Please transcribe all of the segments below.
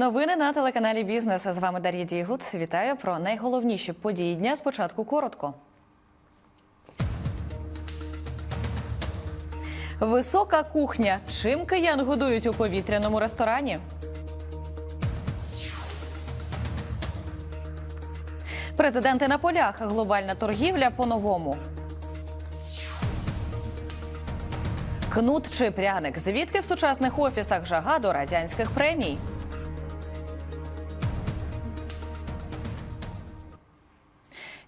Новини на телеканалі Бізнес. З вами Дар'я Дігут. Вітаю про найголовніші події дня. Спочатку коротко. Висока кухня. Чим киян годують у повітряному ресторані? Президенти на полях. Глобальна торгівля по-новому. Кнут чи пряник. Звідки в сучасних офісах жага до радянських премій?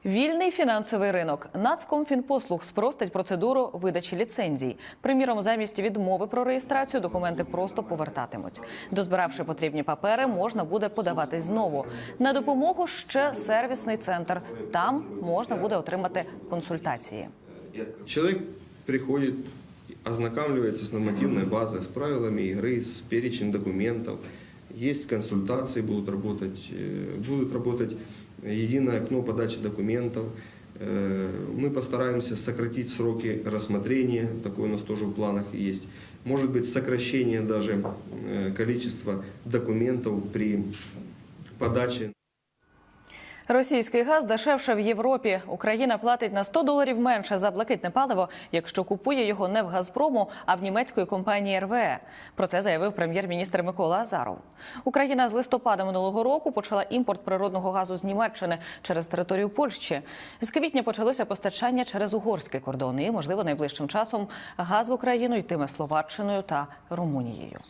Вільний фінансовий ринок. Нацкомфінпослуг спростить процедуру видачі ліцензій. Приміром, замість відмови про реєстрацію документи просто повертатимуть. Дозбиравши потрібні папери, можна буде подаватись знову. На допомогу ще сервісний центр. Там можна буде отримати консультації. Человек приходит, ознакомливается с нормативной базой, с правилами игры, с перечнем документов. Есть консультации, будут работать, э, будут работать единое окно подачи документов. Э, Мы постараемся сократить сроки рассмотрения, такое у нас тоже в планах есть. Может быть, сокращение даже э, количества документов при подаче. Російський газ дешевше в Європі. Україна платить на 100 доларів менше за блакитне паливо, якщо купує його не в Газпрому, а в німецької компанії РВЕ. Про це заявив прем'єр-міністр Микола Азаров. Україна з листопада минулого року почала імпорт природного газу з Німеччини через територію Польщі. З квітня почалося постачання через угорський кордон. І, можливо, найближчим часом газ в Україну йтиме Словаччиною та Румунією.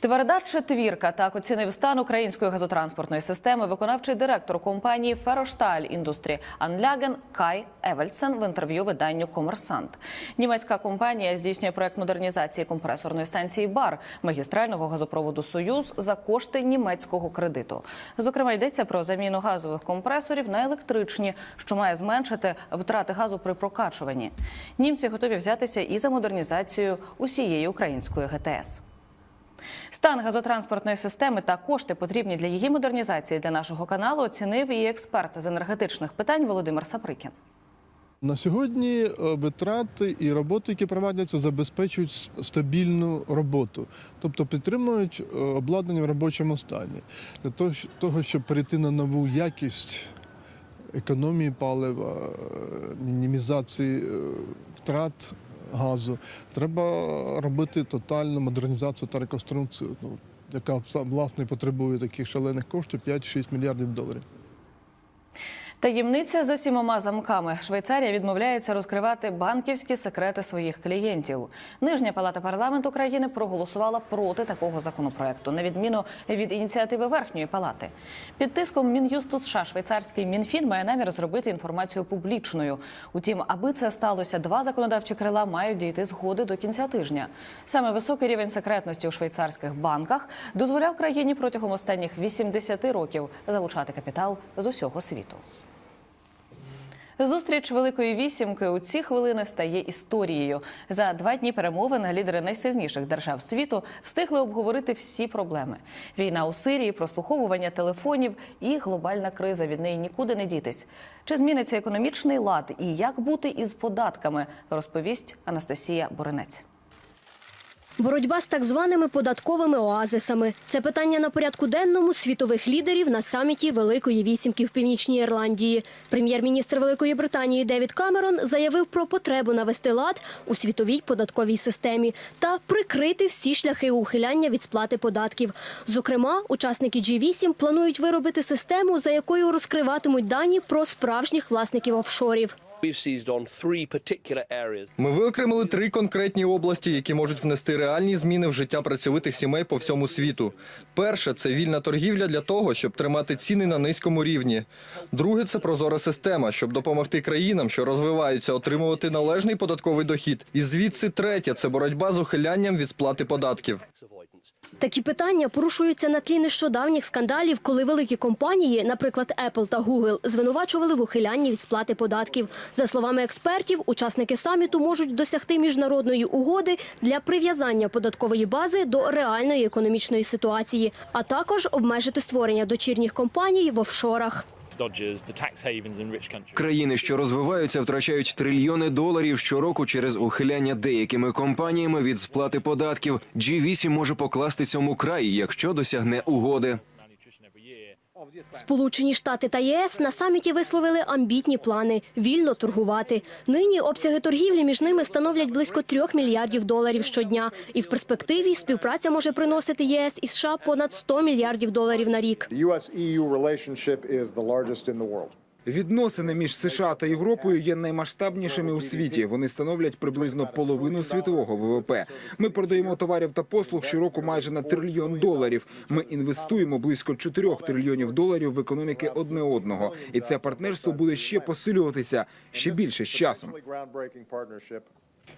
Тверда четвірка так оцінив стан української газотранспортної системи виконавчий директор компанії Ферошталь індустрі Анляген Кай Евельсен в інтерв'ю виданню Комерсант. Німецька компанія здійснює проект модернізації компресорної станції Бар магістрального газопроводу Союз за кошти німецького кредиту. Зокрема, йдеться про заміну газових компресорів на електричні, що має зменшити втрати газу при прокачуванні. Німці готові взятися і за модернізацію усієї української ГТС. Стан газотранспортної системи та кошти, потрібні для її модернізації для нашого каналу, оцінив і експерт з енергетичних питань Володимир Саприкін. На сьогодні е, витрати і роботи, які проводяться, забезпечують стабільну роботу, тобто підтримують е, обладнання в робочому стані. Для того, щоб перейти на нову якість економії палива, е, мінімізації втрат газу, треба робити тотальну модернізацію та реконструкцію, ну, яка власне потребує таких шалених коштів 5-6 мільярдів доларів. Таємниця за сімома замками. Швейцарія відмовляється розкривати банківські секрети своїх клієнтів. Нижня палата парламенту країни проголосувала проти такого законопроекту, на відміну від ініціативи верхньої палати. Під тиском Мін'юсту США швейцарський Мінфін має намір зробити інформацію публічною. Утім, аби це сталося, два законодавчі крила мають дійти згоди до кінця тижня. Саме високий рівень секретності у швейцарських банках дозволяв країні протягом останніх 80 років залучати капітал з усього світу. Зустріч Великої вісімки у ці хвилини стає історією. За два дні перемовин лідери найсильніших держав світу встигли обговорити всі проблеми: війна у Сирії, прослуховування телефонів і глобальна криза. Від неї нікуди не дітись. Чи зміниться економічний лад і як бути із податками? Розповість Анастасія Боринець. Боротьба з так званими податковими оазисами це питання на порядку денному світових лідерів на саміті Великої вісімки в Північній Ірландії. Прем'єр-міністр Великої Британії Девід Камерон заявив про потребу навести лад у світовій податковій системі та прикрити всі шляхи ухиляння від сплати податків. Зокрема, учасники G8 планують виробити систему, за якою розкриватимуть дані про справжніх власників офшорів. Ми виокремили три конкретні області, які можуть внести реальні зміни в життя працьовитих сімей по всьому світу. Перше це вільна торгівля для того, щоб тримати ціни на низькому рівні. Друге це прозора система, щоб допомогти країнам, що розвиваються, отримувати належний податковий дохід. І звідси третє це боротьба з ухилянням від сплати податків. Такі питання порушуються на тлі нещодавніх скандалів, коли великі компанії, наприклад, Apple та Google, звинувачували в ухилянні від сплати податків. За словами експертів, учасники саміту можуть досягти міжнародної угоди для прив'язання податкової бази до реальної економічної ситуації, а також обмежити створення дочірніх компаній в офшорах. Країни, що розвиваються, втрачають трильйони доларів щороку через ухиляння деякими компаніями від сплати податків. G8 може покласти цьому край, якщо досягне угоди. Сполучені Штати та ЄС на саміті висловили амбітні плани вільно торгувати. Нині обсяги торгівлі між ними становлять близько трьох мільярдів доларів щодня. І в перспективі співпраця може приносити ЄС і США понад 100 мільярдів доларів на рік. Відносини між США та Європою є наймасштабнішими у світі. Вони становлять приблизно половину світового ВВП. Ми продаємо товарів та послуг щороку майже на трильйон доларів. Ми інвестуємо близько 4 трильйонів доларів в економіки одне одного, і це партнерство буде ще посилюватися ще більше з часом.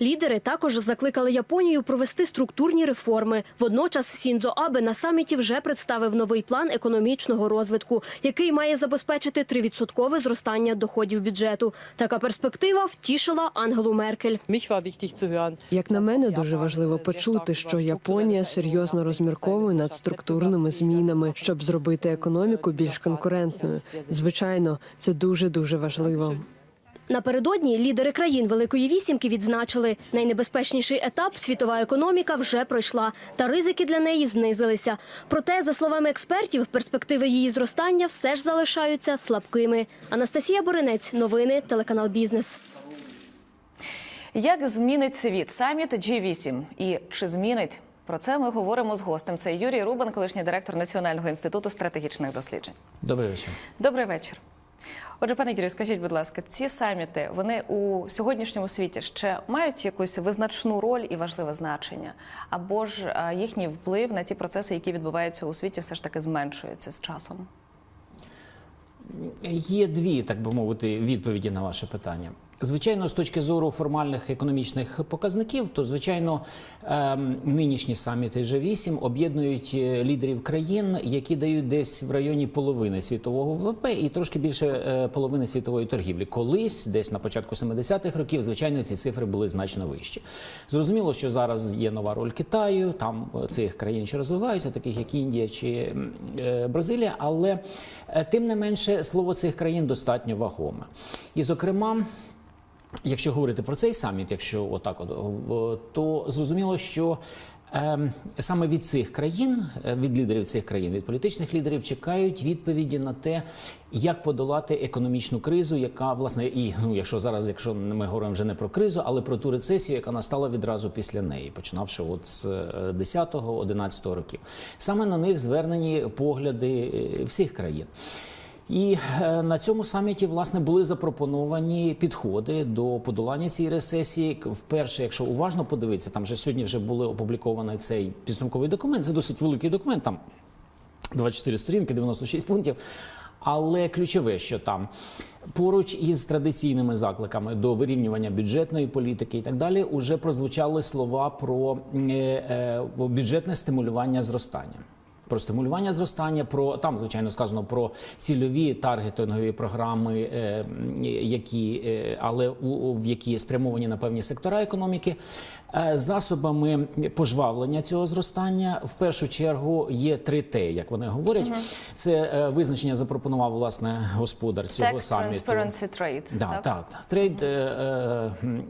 Лідери також закликали Японію провести структурні реформи. Водночас Сінзо Абе на саміті вже представив новий план економічного розвитку, який має забезпечити 3% зростання доходів бюджету. Така перспектива втішила Ангелу Меркель. Як на мене, дуже важливо почути, що Японія серйозно розмірковує над структурними змінами, щоб зробити економіку більш конкурентною. Звичайно, це дуже дуже важливо. Напередодні лідери країн Великої вісімки відзначили, найнебезпечніший етап світова економіка вже пройшла, та ризики для неї знизилися. Проте, за словами експертів, перспективи її зростання все ж залишаються слабкими. Анастасія Боринець, новини, телеканал Бізнес. Як змінить світ саміт G8? І чи змінить? Про це ми говоримо з гостем. Це Юрій Рубан, колишній директор Національного інституту стратегічних досліджень. Добрий вечір. Добрий вечір. Отже, пане Юрію, скажіть, будь ласка, ці саміти вони у сьогоднішньому світі ще мають якусь визначну роль і важливе значення, або ж їхній вплив на ті процеси, які відбуваються у світі, все ж таки зменшується з часом? Є дві, так би мовити, відповіді на ваше питання. Звичайно, з точки зору формальних економічних показників, то звичайно ем, нинішні саміти G8 об'єднують е, лідерів країн, які дають десь в районі половини світового ВВП і трошки більше е, половини світової торгівлі. Колись, десь на початку 70-х років, звичайно, ці цифри були значно вищі. Зрозуміло, що зараз є нова роль Китаю, там е, цих країн, що розвиваються, таких як Індія чи Бразилія, але тим не менше слово цих країн достатньо вагоме. І, зокрема. Якщо говорити про цей саміт, якщо отак, от то зрозуміло, що ем, саме від цих країн, е, від лідерів цих країн, від політичних лідерів, чекають відповіді на те, як подолати економічну кризу, яка власне і ну, якщо зараз, якщо ми говоримо вже не про кризу, але про ту рецесію, яка настала відразу після неї, починавши от з 10-11 років. Саме на них звернені погляди е, всіх країн. І е, на цьому саміті власне були запропоновані підходи до подолання цієї рецесії. Вперше, якщо уважно подивитися, там вже сьогодні вже були опублікований цей підсумковий документ. Це досить великий документ. Там 24 сторінки, 96 пунктів. Але ключове, що там поруч із традиційними закликами до вирівнювання бюджетної політики і так далі, уже прозвучали слова про е, е, бюджетне стимулювання зростання. Про стимулювання зростання, про там, звичайно, сказано про цільові таргетингові програми, е, які е, але в які спрямовані на певні сектора економіки. Е, Засобами пожвавлення цього зростання в першу чергу є три Т, як вони говорять. Це е, визначення запропонував власне господар цього Tax саміту. Transparency Trade. Да, так, Trade е,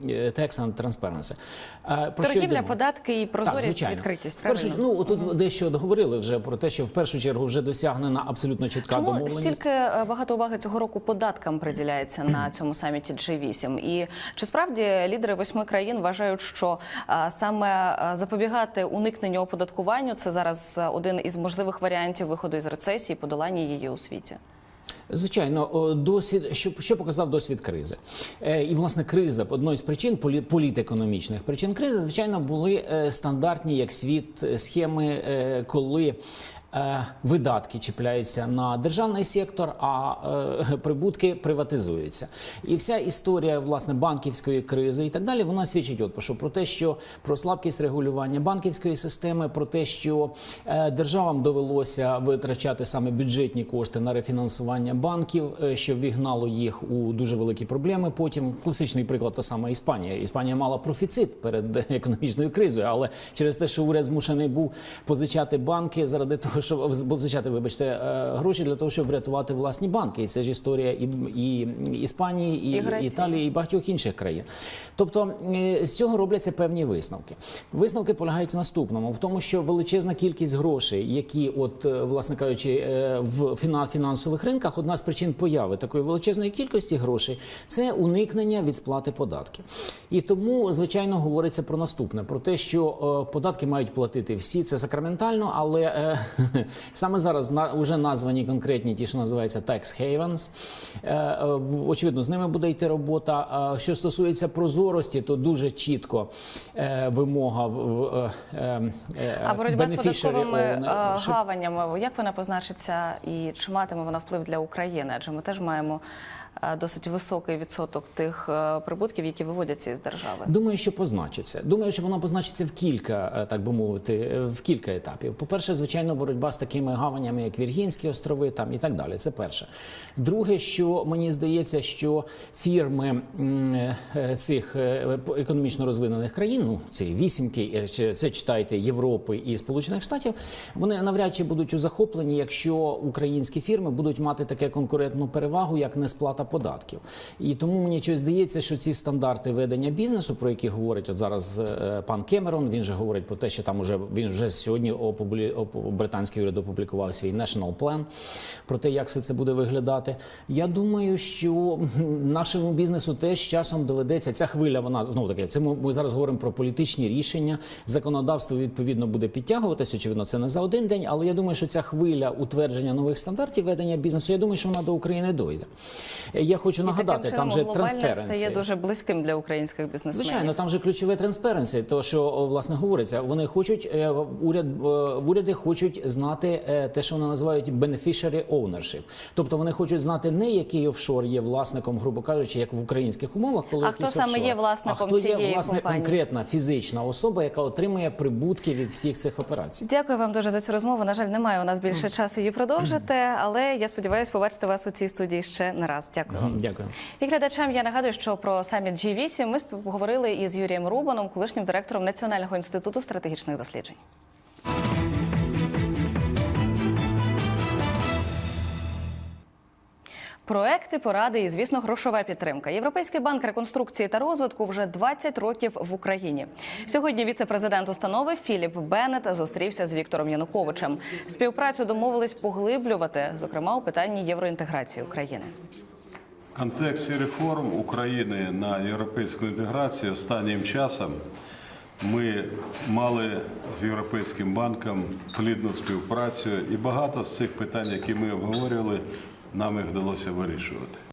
е, Tax and Transparency. Про Торгівля, податки і прозорість, звичайно. відкритість. Першу- ну тут дещо от говорили вже про те, що в першу чергу вже досягнена абсолютно чітка Чому домовленість. стільки багато уваги цього року податкам приділяється на цьому саміті G8? І чи справді лідери восьми країн вважають, що саме запобігати уникненню оподаткуванню це зараз е, один із можливих варіантів виходу із рецесії, подолання її у світі? Звичайно, досвід, що, що показав досвід кризи. Е, і, власне, криза, одної з причин, полі- політекономічних причин кризи, звичайно, були е, стандартні, як світ, е, схеми, е, коли видатки чіпляються на державний сектор, а е, прибутки приватизуються. І вся історія власне банківської кризи і так далі, вона свідчить от що про те, що про слабкість регулювання банківської системи, про те, що е, державам довелося витрачати саме бюджетні кошти на рефінансування банків, е, що вігнало їх у дуже великі проблеми. Потім класичний приклад та сама Іспанія. Іспанія мала профіцит перед економічною кризою, але через те, що уряд змушений був позичати банки заради того, щоб позичати, вибачте, е, гроші для того, щоб врятувати власні банки. І це ж історія і, і Іспанії, і, І Італії, і багатьох інших країн. Тобто е, з цього робляться певні висновки. Висновки полягають в наступному: в тому, що величезна кількість грошей, які, от, е, власне кажучи, в фінансових ринках, одна з причин появи такої величезної кількості грошей це уникнення від сплати податків. І тому, звичайно, говориться про наступне: про те, що податки мають платити всі, це сакраментально, але саме зараз на вже названі конкретні ті, що називаються tax havens. Е, е, очевидно, з ними буде йти робота. Що стосується прозорості, то дуже чітко е, вимога в, А боротьба з податковими як вона позначиться і чи матиме вона вплив для України? Адже ми теж маємо досить високий відсоток тих е, прибутків, які виводяться із держави. Думаю, що позначиться. Думаю, що воно позначиться в кілька, е, так би мовити, е, в кілька етапів. По-перше, звичайно, боротьба з такими гаванями, як Віргінські острови, там і так далі. Це перше. Друге, що мені здається, що фірми е, цих е, економічно розвинених країн, ну ці вісімки, е, це читайте Європи і Сполучених Штатів, вони навряд чи будуть захоплені, якщо українські фірми будуть мати таке конкурентну перевагу, як несплата податків. І тому мені щось здається, що ці стандарти ведення бізнесу, про які говорить от зараз е, пан Кемерон, він же говорить про те, що там уже він вже сьогодні опублі... оп- британський уряд опублікував свій national plan про те, як все це буде виглядати. Я думаю, що нашому бізнесу теж часом доведеться ця хвиля. Вона знову таки це ми, ми зараз говоримо про політичні рішення. Законодавство відповідно буде підтягуватись. Очевидно, це не за один день, але я думаю, що ця хвиля утвердження нових стандартів ведення бізнесу. Я думаю, що вона до України дойде. Я хочу нагадати, там же транспаренсі. стає дуже близьким для українських бізнесменів. Звичайно, там же ключове транспаренсі, то що власне говориться, вони хочуть е, уряд е, уряди хочуть знати е, те, що вони називають beneficiary ownership. Тобто вони хочуть знати не який офшор є власником, грубо кажучи, як в українських умовах, коли А хто якийсь саме офшор, є власником а хто є власне компанії? конкретна фізична особа, яка отримує прибутки від всіх цих операцій. Дякую вам дуже за цю розмову. На жаль, немає у нас більше часу її продовжити, але я сподіваюся побачити вас у цій студії ще не раз. Дякую. Вам. Дякую. І глядачам я нагадую, що про саміт G8 ми поговорили із Юрієм Рубаном, колишнім директором Національного інституту стратегічних досліджень. Проекти, поради і, звісно, грошова підтримка. Європейський банк реконструкції та розвитку вже 20 років в Україні. Сьогодні віце-президент установи Філіп Беннет зустрівся з Віктором Януковичем. Співпрацю домовились поглиблювати, зокрема у питанні євроінтеграції України. Контексті реформ України на європейську інтеграцію останнім часом ми мали з Європейським банком плідну співпрацю, і багато з цих питань, які ми обговорювали, нам їх вдалося вирішувати.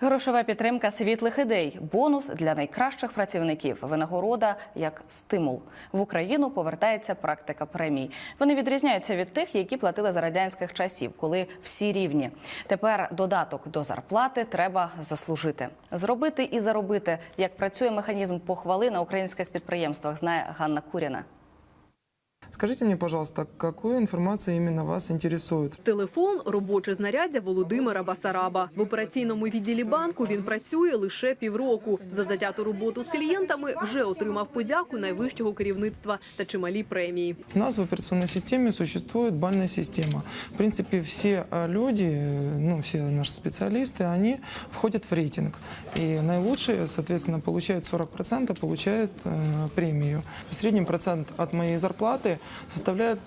Грошова підтримка світлих ідей, бонус для найкращих працівників, винагорода як стимул. В Україну повертається практика премій. Вони відрізняються від тих, які платили за радянських часів, коли всі рівні. Тепер додаток до зарплати треба заслужити, зробити і заробити. Як працює механізм похвали на українських підприємствах, знає Ганна Куріна. Скажите мне, пожалуйста, какую информацию именно вас интересует? Телефон – робоче знаряддя Володимира Басараба. В операційному відділі банку він працює лише півроку. За затяту роботу з клієнтами вже отримав подяку найвищого керівництва та чималі премії. У нас в операционной системе существует бальная система. В принципе, все э, люди, э, ну, все наши специалисты, они входят в рейтинг. И наилучшие, соответственно, получают 40%, получают э, премию. В среднем процент от моей зарплаты составляет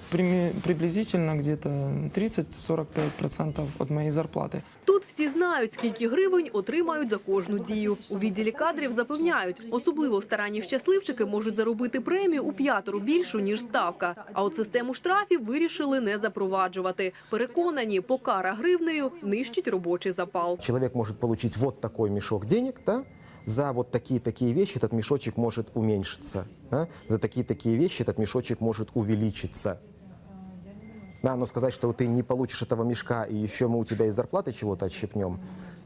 приблизительно где-то 30-45% от моей зарплаты. Тут всі знають, скільки гривень отримають за кожну дію. У відділі кадрів запевняють, особливо старанні щасливчики можуть заробити премію у п'ятеро більшу, ніж ставка. А от систему штрафів вирішили не запроваджувати. Переконані, покара гривнею нищить робочий запал. Человек может получить вот такой мешок денег, да, за вот такие-такие вещи этот мешочек может уменьшиться. да, за такие-такие вещи этот мешочек может увеличиться. Да, но сказать, что ты не получишь этого мешка, и еще мы у тебя из зарплаты чего-то отщепнем,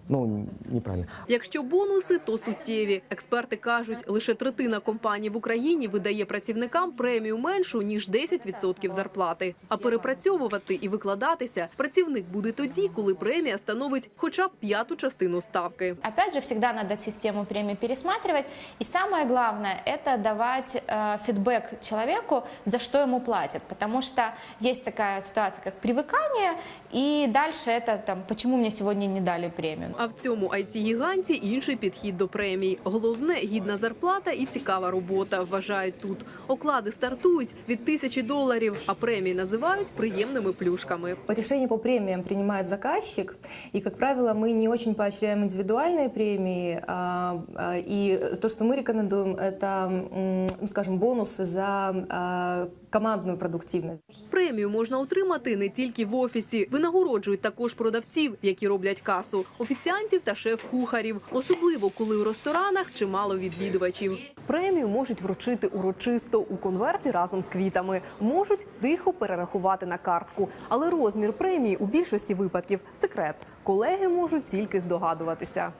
Ну, неправильно. Якщо бонуси, то суттєві. Експерти кажуть, лише третина компаній в Україні видає працівникам премію меншу ніж 10% зарплати. А перепрацьовувати і викладатися працівник буде тоді, коли премія становить хоча б п'яту частину ставки. Опять же, всегда надо систему премии пересматривать. И самое главное – это давать э, фидбэк человеку, за что ему платят. Потому что есть такая ситуация, как привыкание, и дальше это там, почему мне сегодня не дали премию. А в цьому IT-гіганті інший підхід до премій. Головне гідна зарплата і цікава робота. Вважають тут. Оклади стартують від тисячі доларів, а премії називають приємними плюшками. Решение по премиям принимает заказчик, и, как правило, мы не очень поощряем индивидуальные премии, а, а, и то, что мы рекомендуем, это, м, ну, скажем, бонусы за а, командную продуктивность. Премію можна отримати не тільки в офісі. Винагороджують також продавців, які роблять касу, офіціантів та шеф-кухарів, особливо коли у ресторанах чимало відвідувачів. Премію можуть вручити урочисто у конверті разом з квітами. Можуть тихо перерахувати на картку. Але розмір премії у більшості випадків секрет. Колеги можуть тільки здогадуватися.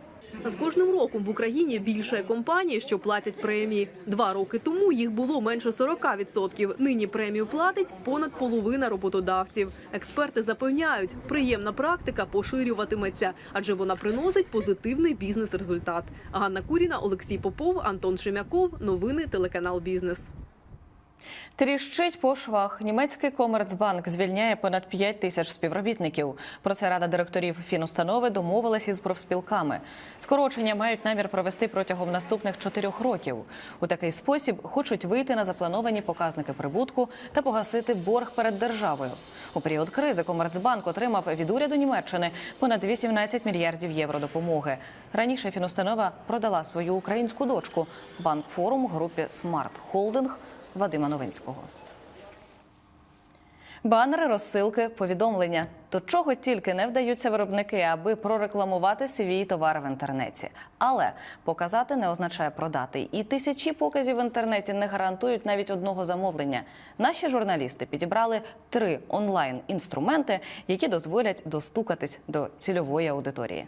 З кожним роком в Україні більше компаній, що платять премії. Два роки тому їх було менше 40%. Нині премію платить понад половина роботодавців. Експерти запевняють, приємна практика поширюватиметься, адже вона приносить позитивний бізнес-результат. Ганна Куріна, Олексій Попов, Антон Шемяков. Новини телеканал Бізнес. Тріщить по швах. Німецький Комерцбанк звільняє понад 5 тисяч співробітників. Про це рада директорів фінустанови домовилась із профспілками. Скорочення мають намір провести протягом наступних чотирьох років. У такий спосіб хочуть вийти на заплановані показники прибутку та погасити борг перед державою. У період кризи Комерцбанк отримав від уряду Німеччини понад 18 мільярдів євро допомоги. Раніше фінустанова продала свою українську дочку банк форум групі Смарт Холдинг Вадима Новинського. Банери, розсилки, повідомлення. До чого тільки не вдаються виробники, аби прорекламувати свій товар в інтернеті. Але показати не означає продати. І тисячі показів в інтернеті не гарантують навіть одного замовлення. Наші журналісти підібрали три онлайн-інструменти, які дозволять достукатись до цільової аудиторії.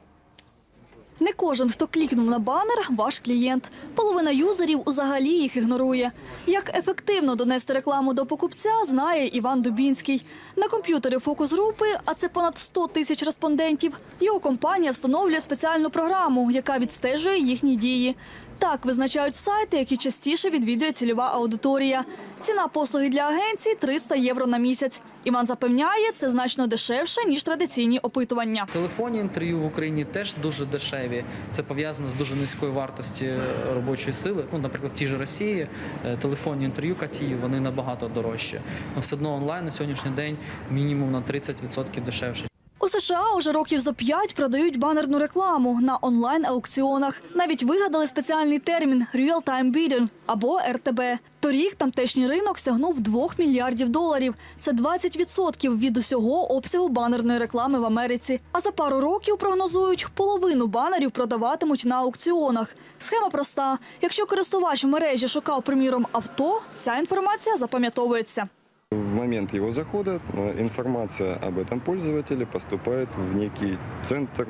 Не кожен, хто клікнув на банер, ваш клієнт. Половина юзерів взагалі їх ігнорує. Як ефективно донести рекламу до покупця, знає Іван Дубінський. На комп'ютері фокус-групи, а це понад 100 тисяч респондентів. Його компанія встановлює спеціальну програму, яка відстежує їхні дії. Так визначають сайти, які частіше відвідує цільова аудиторія. Ціна послуги для агенцій 300 євро на місяць. Іван запевняє, це значно дешевше ніж традиційні опитування. Телефонні інтерв'ю в Україні теж дуже дешеві. Це пов'язано з дуже низькою вартості робочої сили. Ну, наприклад, в тій же Росії е, телефонні інтерв'ю Катії вони набагато дорожчі. Все одно онлайн на сьогоднішній день мінімум на 30% дешевше. У США уже років зо п'ять продають банерну рекламу на онлайн-аукціонах. Навіть вигадали спеціальний термін «real-time bidding» або РТБ. Торік тамтешній ринок сягнув 2 мільярдів доларів. Це 20% від усього обсягу банерної реклами в Америці. А за пару років прогнозують, половину банерів продаватимуть на аукціонах. Схема проста: якщо користувач в мережі шукав, приміром, авто, ця інформація запам'ятовується. В момент его захода э, информация об этом пользователе поступает в некий центр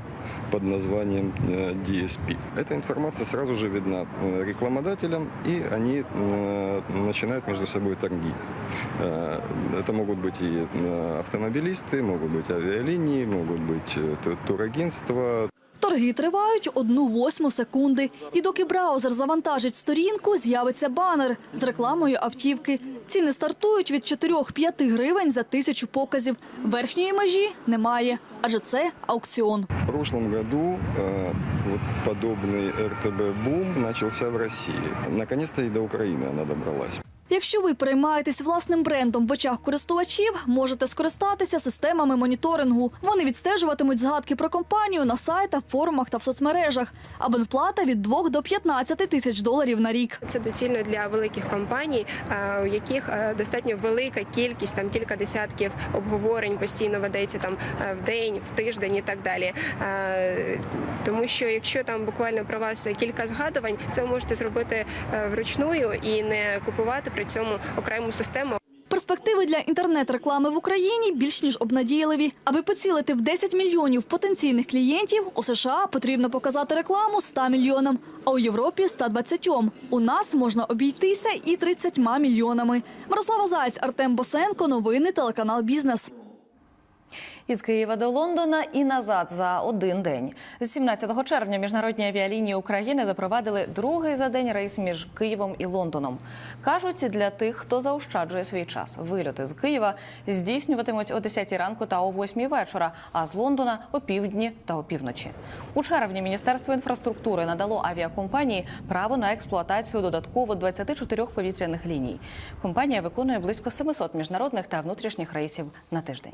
под названием э, DSP. Эта информация сразу же видна э, рекламодателям, и они начинают между собой торги. Это могут быть и автомобилисты, могут быть авиалинии, могут быть ту- турагентства, Торги тривають одну восьму секунди. І доки браузер завантажить сторінку, з'явиться банер з рекламою автівки. Ціни стартують від 4-5 гривень за тисячу показів. Верхньої межі немає, адже це аукціон. В прошлом году э, вот подобный РТБ-бум начался в России. Наконец-то и до Украины она добралась. Якщо ви переймаєтесь власним брендом в очах користувачів, можете скористатися системами моніторингу. Вони відстежуватимуть згадки про компанію на сайтах, форумах та в соцмережах. Абонплата від 2 до 15 тисяч доларів на рік. Це доцільно для великих компаній, е, у яких е, достатньо велика кількість, там кілька десятків обговорень постійно ведеться там е, в день, в тиждень і так далі. Тому що якщо там буквально про вас кілька згадувань, це ви можете зробити вручную і не купувати при цьому окрему систему. Перспективи для інтернет-реклами в Україні більш ніж обнадійливі. Аби поцілити в 10 мільйонів потенційних клієнтів, у США потрібно показати рекламу 100 мільйонам, а у Європі 120. У нас можна обійтися і 30 мільйонами. Мирослава Зайць, Артем Босенко, новини телеканал Бізнес. Із Києва до Лондона і назад за один день. З 17 червня міжнародні авіалінії України запровадили другий за день рейс між Києвом і Лондоном. Кажуть, для тих, хто заощаджує свій час. Вильоти з Києва здійснюватимуть о 10 ранку та о 8 вечора, а з Лондона о півдні та опівночі. У червні Міністерство інфраструктури надало авіакомпанії право на експлуатацію додатково 24 повітряних ліній. Компанія виконує близько 700 міжнародних та внутрішніх рейсів на тиждень.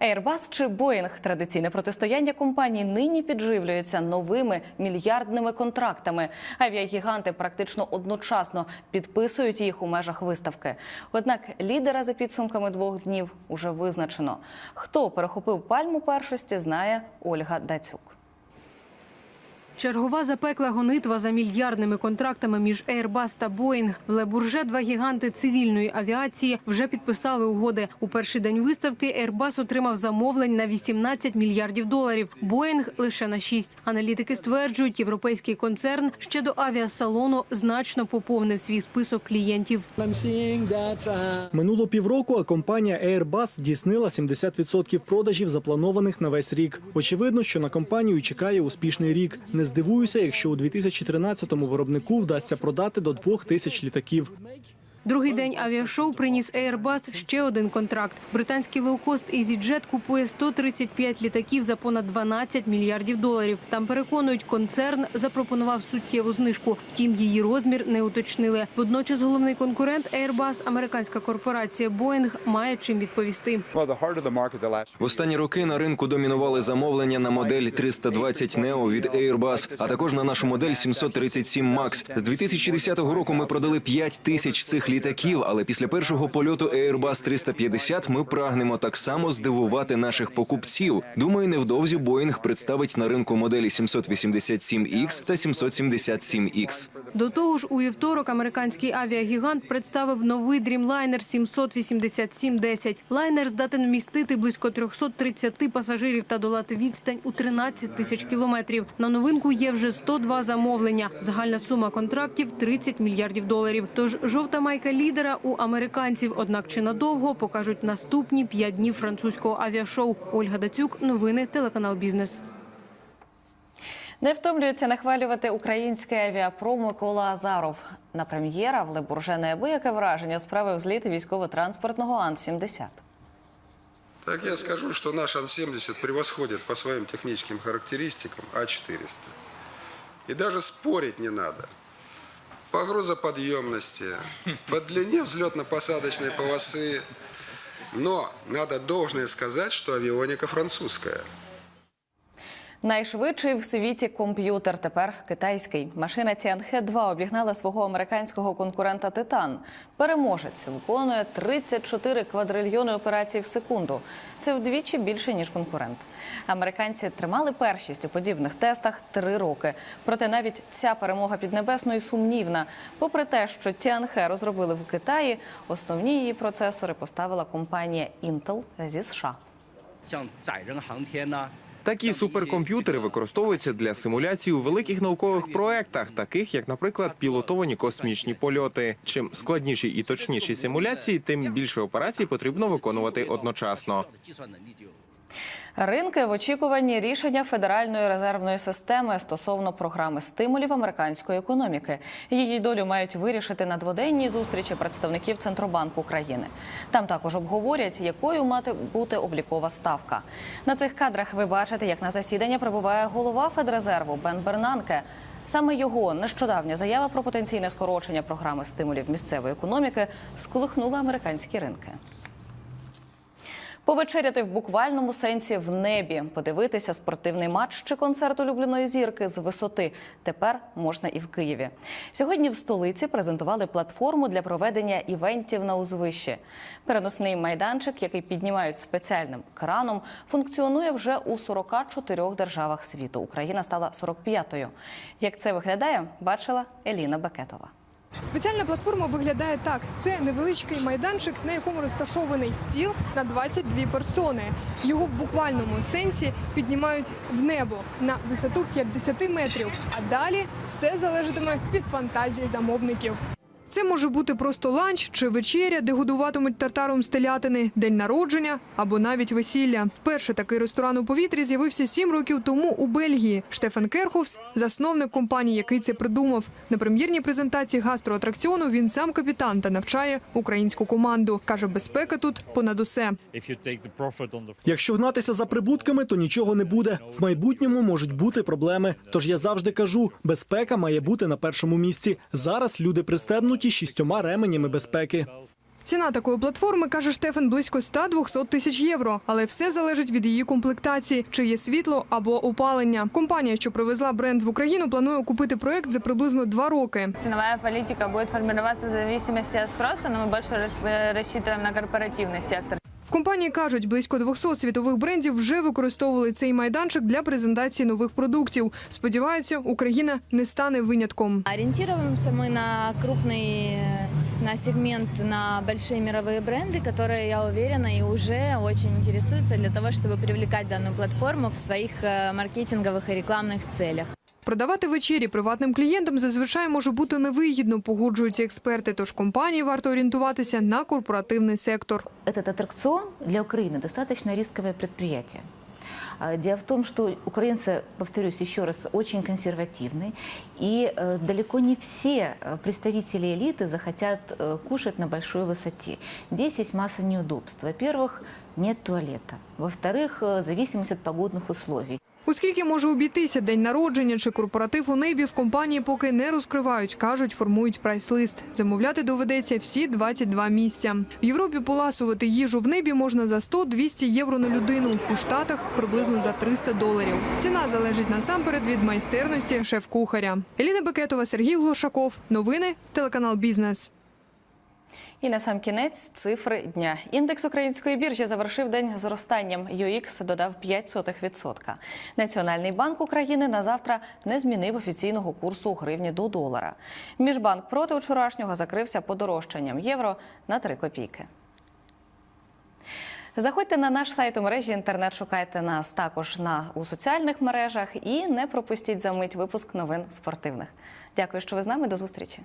Airbus чи Boeing – традиційне протистояння компаній нині підживлюється новими мільярдними контрактами. Авіагіганти практично одночасно підписують їх у межах виставки. Однак лідера за підсумками двох днів уже визначено. Хто перехопив пальму першості, знає Ольга Дацюк. Чергова запекла гонитва за мільярдними контрактами між Airbus та Boeing. В Лебурже два гіганти цивільної авіації вже підписали угоди. У перший день виставки Airbus отримав замовлень на 18 мільярдів доларів. Boeing – лише на 6. Аналітики стверджують, європейський концерн ще до авіасалону значно поповнив свій список клієнтів. Минуло півроку, а компанія Airbus здійснила 70% продажів, запланованих на весь рік. Очевидно, що на компанію чекає успішний рік. Не здивуюся, якщо у 2013-му виробнику вдасться продати до двох тисяч літаків. Другий день авіашоу приніс Airbus ще один контракт. Британський лоукост EasyJet купує 135 літаків за понад 12 мільярдів доларів. Там переконують, концерн запропонував суттєву знижку. Втім, її розмір не уточнили. Водночас головний конкурент Airbus, американська корпорація Boeing, має чим відповісти. В останні роки на ринку домінували замовлення на модель 320 Neo від Airbus, а також на нашу модель 737 MAX. З 2010 року ми продали 5 тисяч цих літаків, але після першого польоту Airbus 350 ми прагнемо так само здивувати наших покупців. Думаю, невдовзі Boeing представить на ринку моделі 787X та 777X. До того ж, у вівторок американський авіагігант представив новий Dreamliner 787-10. Лайнер здатен вмістити близько 330 пасажирів та долати відстань у 13 тисяч кілометрів. На новинку є вже 102 замовлення. Загальна сума контрактів – 30 мільярдів доларів. Тож жовта майка лідера у американців. Однак чи надовго покажуть наступні п'ять днів французького авіашоу. Ольга Дацюк, новини, телеканал «Бізнес». Не втомлюється нахвалювати український авіапром Микола Азаров. На прем'єра в Лебурже неабияке враження справив зліт військово-транспортного Ан-70. Так я скажу, что наш Ан-70 превосходит по своим техническим характеристикам А-400. И даже спорить не надо. По грузоподъемности, по длине взлетно-посадочной полосы. Но надо должное сказать, что авионика французская. Найшвидший в світі комп'ютер тепер китайський. Машина Тіанхе-2 обігнала свого американського конкурента Титан. Переможець виконує 34 квадрильйони операцій в секунду. Це вдвічі більше ніж конкурент. Американці тримали першість у подібних тестах три роки. Проте навіть ця перемога піднебесною сумнівна. Попри те, що Тіанхе розробили в Китаї, основні її процесори поставила компанія Intel зі США. Такі суперкомп'ютери використовуються для симуляції у великих наукових проектах, таких як, наприклад, пілотовані космічні польоти. Чим складніші і точніші симуляції, тим більше операцій потрібно виконувати одночасно. Ринки в очікуванні рішення Федеральної резервної системи стосовно програми стимулів американської економіки. Її долю мають вирішити на дводенній зустрічі представників Центробанку України. Там також обговорять, якою мати бути облікова ставка. На цих кадрах ви бачите, як на засідання прибуває голова Федрезерву Бен Бернанке. Саме його нещодавня заява про потенційне скорочення програми стимулів місцевої економіки сколихнула американські ринки. Повечеряти в буквальному сенсі в небі, подивитися спортивний матч чи концерт улюбленої зірки з висоти. Тепер можна і в Києві. Сьогодні в столиці презентували платформу для проведення івентів на узвищі. Переносний майданчик, який піднімають спеціальним краном, функціонує вже у 44 державах світу. Україна стала 45-ю. Як це виглядає, бачила Еліна Бекетова. Спеціальна платформа виглядає так: це невеличкий майданчик, на якому розташований стіл на 22 персони. Його в буквальному сенсі піднімають в небо на висоту 50 метрів. А далі все залежатиме від фантазії замовників. Це може бути просто ланч чи вечеря, де годуватимуть тартаром з телятини, день народження або навіть весілля. Вперше такий ресторан у повітрі з'явився сім років тому у Бельгії. Штефан Керховс, засновник компанії, який це придумав. На прем'єрній презентації гастроатракціону він сам капітан та навчає українську команду. каже, безпека тут понад усе. Якщо гнатися за прибутками, то нічого не буде. В майбутньому можуть бути проблеми. Тож я завжди кажу, безпека має бути на першому місці. Зараз люди пристебнуті шістьома ременями безпеки. Ціна такої платформи, каже Штефан, близько 100-200 тисяч євро. Але все залежить від її комплектації, чи є світло або опалення. Компанія, що привезла бренд в Україну, планує купити проект за приблизно два роки. Ценовая политика будет формироваться в зависимости от спроса, но мы больше рас- э, рассчитываем на корпоративный сектор. В компанії кажуть, близько 200 світових брендів вже використовували цей майданчик для презентації нових продуктів. Сподіваються, Україна не стане винятком. Ориентируемся мы на крупный э, на сегмент, на большие мировые бренды, которые, я уверена, и уже очень интересуются для того, чтобы привлекать данную платформу в своих э, маркетинговых и рекламных целях. Продавати вечері приватним клієнтам зазвичай може бути невигідно, погоджуються експерти. Тож компанії варто орієнтуватися на корпоративний сектор. Этот аттракцион для Украины достаточно рисковое предприятие. А, Дело в том, что украинцы, повторюсь еще раз, очень консервативны, и э, далеко не все э, представители элиты захотят э, кушать на большой высоте. Здесь есть масса неудобств. Во-первых, нет туалета. Во-вторых, э, зависимость от погодных условий. У скільки може обійтися день народження чи корпоратив у небі в компанії поки не розкривають, кажуть, формують прайс-лист. Замовляти доведеться всі 22 місця. В Європі поласувати їжу в небі можна за 100-200 євро на людину. У Штатах приблизно за 300 доларів. Ціна залежить насамперед від майстерності шеф-кухаря. Еліна Бекетова, Сергій Глушаков. Новини телеканал Бізнес. І на сам кінець цифри дня. Індекс української біржі завершив день зростанням. UX додав 0,05%. Національний банк України на завтра не змінив офіційного курсу гривні до долара. Міжбанк проти вчорашнього закрився подорожчанням євро на 3 копійки. Заходьте на наш сайт у мережі інтернет, шукайте нас також на у соціальних мережах і не пропустіть за мить випуск новин спортивних. Дякую, що ви з нами. До зустрічі.